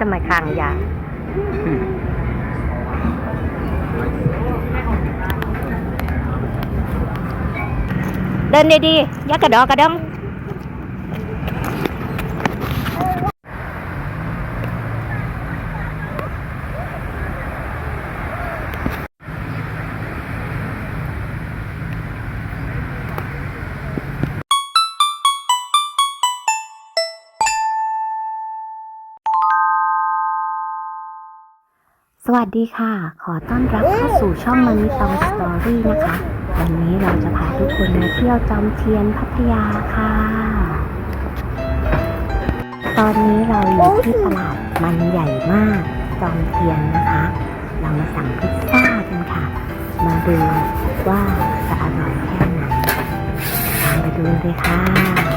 ทำไมคางยาวเดินดีๆอยักกระดอกกระดอง วัสดีค่ะ ขอต้อนรับเข้าสู่ช่องมันนี่ตองสตอรี่นะคะ วันนี้เราจะพาทุกคนมาเที่ยวจอมเทียนพัทยาค่ะ ตอนนี้เราอยู่ที่ตลาดมันใหญ่มากจอมเทียนนะคะ เรามาสั่งพิซซ่ากันค่ะ มาดูว่าจะอร่อยแค่ไหนตามไปดูเลยค่ะ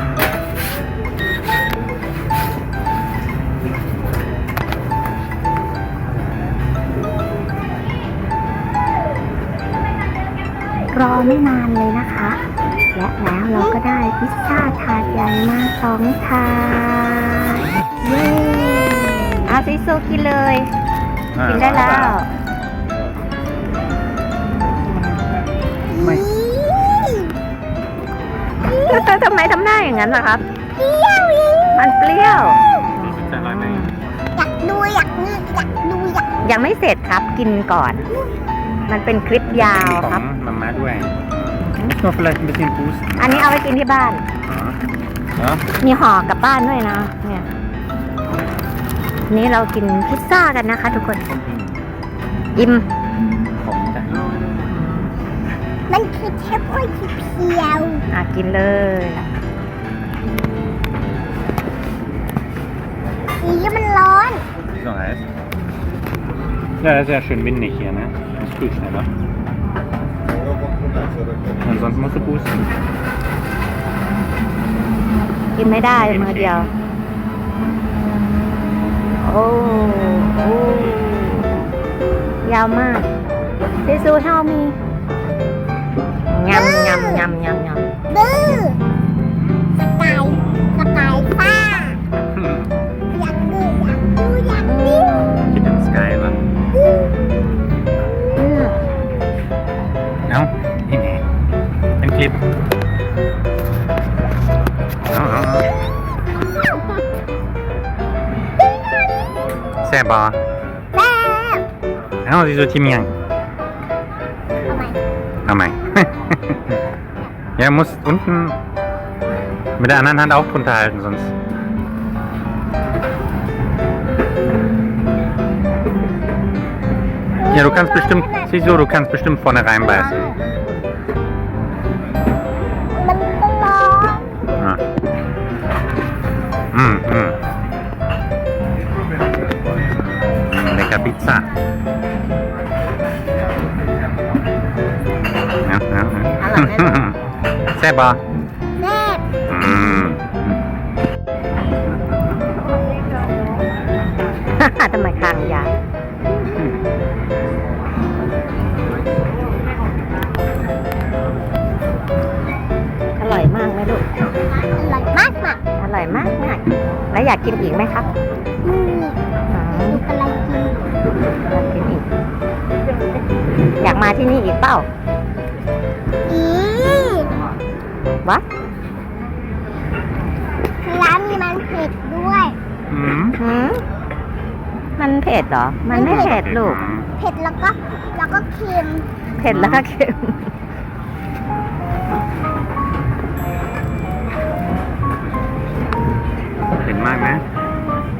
รอไม่นานเลยนะคะ และแล้วเราก็ได้พิซซ่าถาดใหญ่มาสองถาดเย้อาซิโซกินเลย กินได้แล้ว ไม่ทำไมทำหน้าอย่างนั้นล่ะครับ มันเปรี้ยว จะอร่อยไหมอยากดูอยากนี่อยากดูอยากยังไม่เสร็จครับกินก่อน มันเป็นคลิปยาวขอครับงมาม่าด้วย Muss man vielleicht ein bisschen pusten. อันนี้เอาไปกินที่บ้าน Ja. มีห่อกลับบ้านด้วยนะเนี่ยนี่เรากินพิซซ่ากันนะคะ ทุกคนอิ่มผมจะมันคือเทปไว้ที่เพียวอะกินเลยสีมันร้อน so heiß. Ja, das ist ja schön windig hier, ne? Das ist gut schneller. Und sonst musst du pusten. กินไม่ได้มือเดียว โอ้โอ้ยาวมากเซซูเท่ามียำยำยำยำยำ ดื้อสกายสกายฟ้า Leben. Seba. Não, diz o Timian. Amai. ja, muss unten mit der anderen Hand auch drunter halten, sonst. Ja, du kannst bestimmt, siehst du, du kannst bestimmt vorne reinbeißen. อืมในกาพิซซ่าแซ่บบ่แซ่บอืมทำไมคางยาว มากมากแล้วอยากกินอีกไหมครับมืออืมดูกำลังกินอยากกินอีก อยากมาที่นี่อีกเปล่าอีวะร้านมีมันเผ็ดด้วย Mm. หืมมันเผ็ดเหรอ มันไม่เผ็ดลูก Mm. เผ็ดแล้วก็แล้วก็เค็มเผ็ดแล้วก็เค็ม ผ็ดมากนะ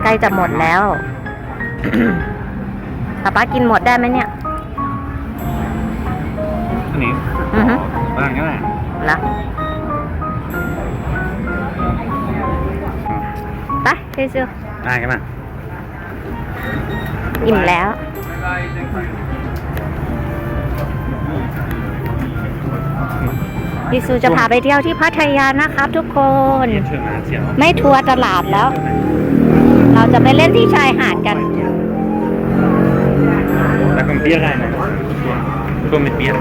ใกล้จะหมดแล้วป๊าป๊ากินหมดได้ไหมเนี่ย อันนี้อือฮึว่างก็ได้เหรอไปเจซูได้กันนะ อิ่มแล้ว พี่ซูจะพาไปเที่ยวที่พัทยานะครับ ทุกคนเรียนเชิญมาเชียวไม่ทัวร์ตลาดแล้ว เราจะไปเล่นที่ชายหาดกัน Da kommt Bier rein. Schon mit Bier.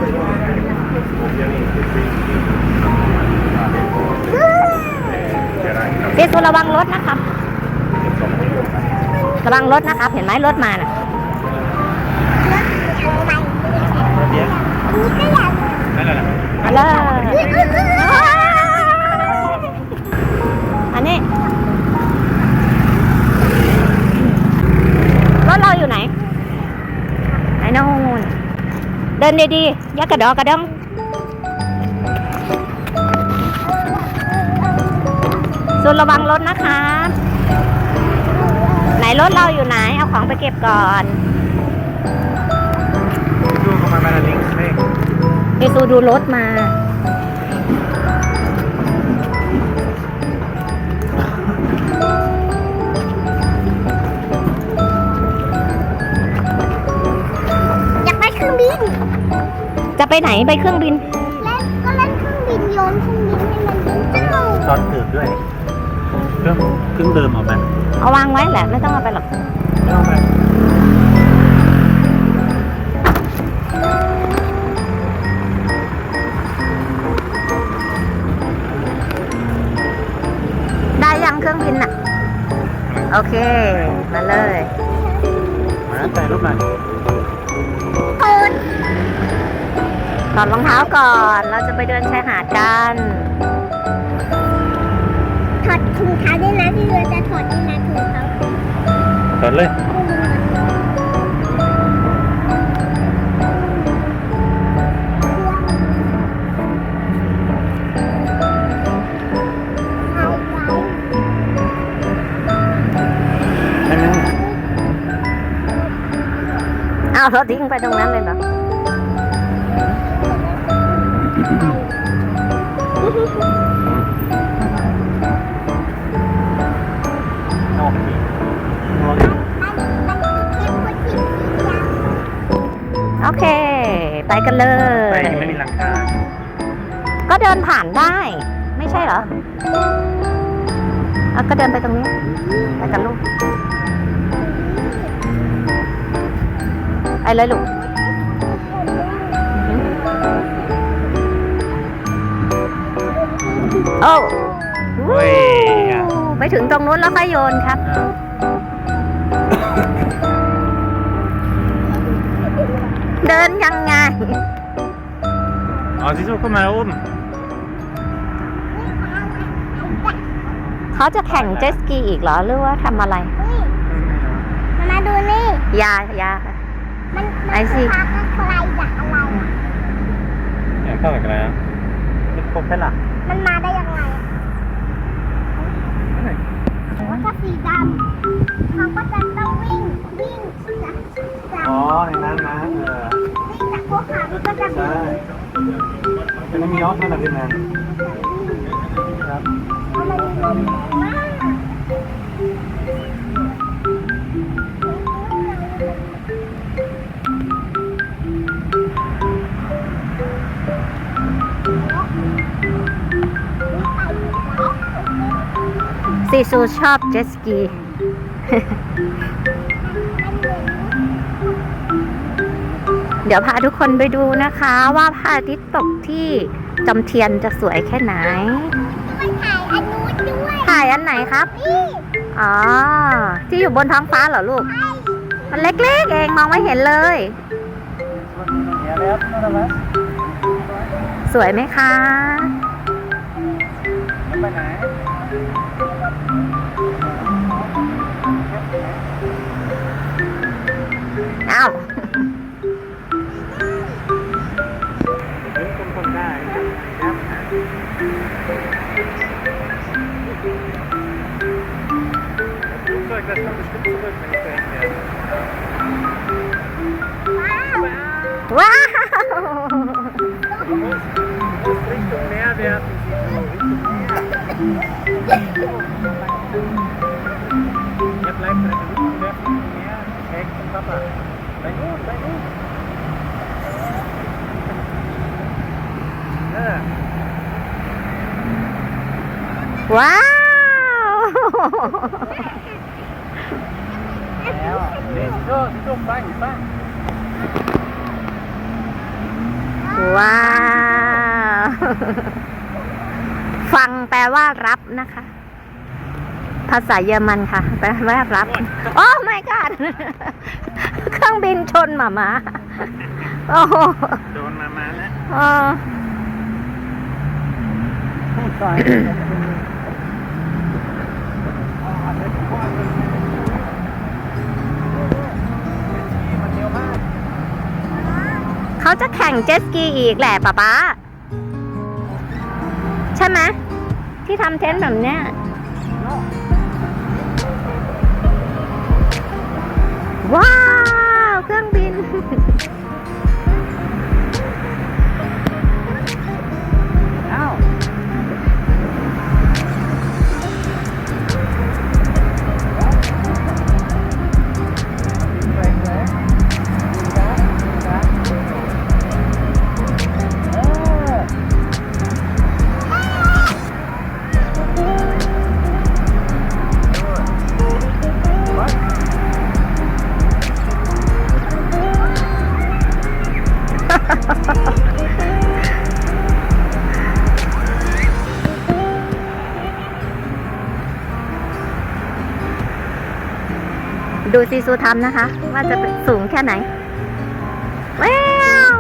เจซูระวังรถนะครับ ระวังรถนะครับ เห็นไหมรถมาน่ะเดี๋ยวนี่ก็อยากนั่นแหละ มาเลยอันนี้รถเราอยู่ไหนไอ้นู่นเดินดีๆยักกระดอกกระดองส่วนระวังรถนะคะ ไหนรถเราอยู่ไหน เอาของไปเก็บก่อนดูเข้ามาเป็นลิงก์เลข ไปซูดูรถมา อยากไปเครื่องบิน จะไปไหนไปเครื่องบิน เล่นก็เล่นเครื่องบินโยนเครื่องบินให้มันยิงเจ้าตอนถือด้วย เครื่องเครื่องเดิมเอาไปเอาวางไว้แหละ ไม่ต้องเอาไปหรอกเอาไป เครื่องบินอะโอเค มาเลยมาใส่รูปหน่อยเปิดถอดรองเท้าก่อน เราจะไปเดินชายหาดกันถอดถุงเท้าด้วยนะพี่เรือจะถอดด้วยนะถุงเท้าเปิดเลยาวเราทิ้งไปตรงนั้นเลยเหรอออกอีกมองมันมันมีเทปคนที่สียาโอเค ไปกันเลไปยที่ไม่มีหลังคา ก็เดินผ่านได้ ไม่ใช่เหรอเอาก็เดินไปตรงนี้ ไปกันลูก ไปเลยลูกโอ้เฮ้ยอะไปถึงตรงนู้นแล้วค่อยโยนครับอ่าเดินยังไง อ๋อซิซูเข้ามาอุ้ม เขาจะแข่งเจตสกีอีกเหรอ หรือว่าทำอะไรนี่มาดูนี่ ยายา มันไอ้มันสิคือพาใครจากอะไรอะอยากเข้าอีกแล้วนี่ครบแค่หลักมันมาได้ยังไงอะมันก็สีดำเขาก็จะต้องวิ่งวิ่งจากจากอ๋อในนั้นนะเออวิ่งจากพวกเขาก็จะใช่เป็นมีออฟนั่นแหละเป็นงานครับเอามันลงมาก ซีซูชอบเจตสกี เดี๋ยวพาทุกคนไปดูนะคะว่าพระอาทิตย์ตกที่จำเทียนจะสวยแค่ไหนไปถ่ายอันนู้นด้วยถ่ายอันไหนครับนี่อ๋อ ที่อยู่บนท้องฟ้าเหรอลูก มันเล็กๆเองมองไม่เห็นเลย สวยไหมคะไปไหน อ้าวถึงคนค Schräg zum Papa. Bei gut, bei gut. Ja. ว้าว แล้วนี่สิโจ้สิโจ้ไปไปว้าว ฟังแปลว่ารับนะคะพภาษาเยอรมันค่ะไปแวบรับ โอ้ไม่กอด เครื่องบินชนหมามาโอ้โหโดนมามาแล้วเออเขาจะแข่งเจ็ตสกีอีกแหละป๊าป๊าใช่ไหมที่ทำเทนท์แบบเนี้ยว้าว Ha ha ha. ดูซีซูทำนะคะ ว่าจะสูงแค่ไหนว้าว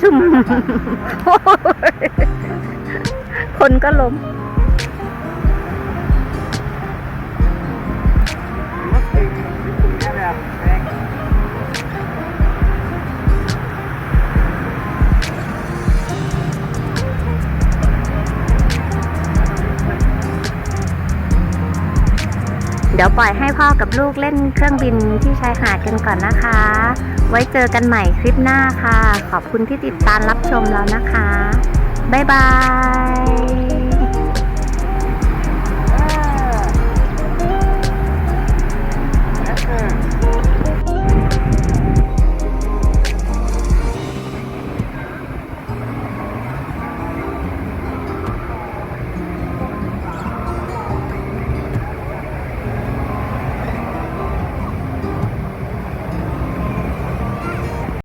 ชุ่มคนก็ล้ม เดี๋ยวปล่อยให้พ่อกับลูกเล่นเครื่องบินที่ชายหาดกันก่อนนะคะ ไว้เจอกันใหม่คลิปหน้าค่ะ ขอบคุณที่ติดตามรับชมแล้วนะคะ บ๊ายบาย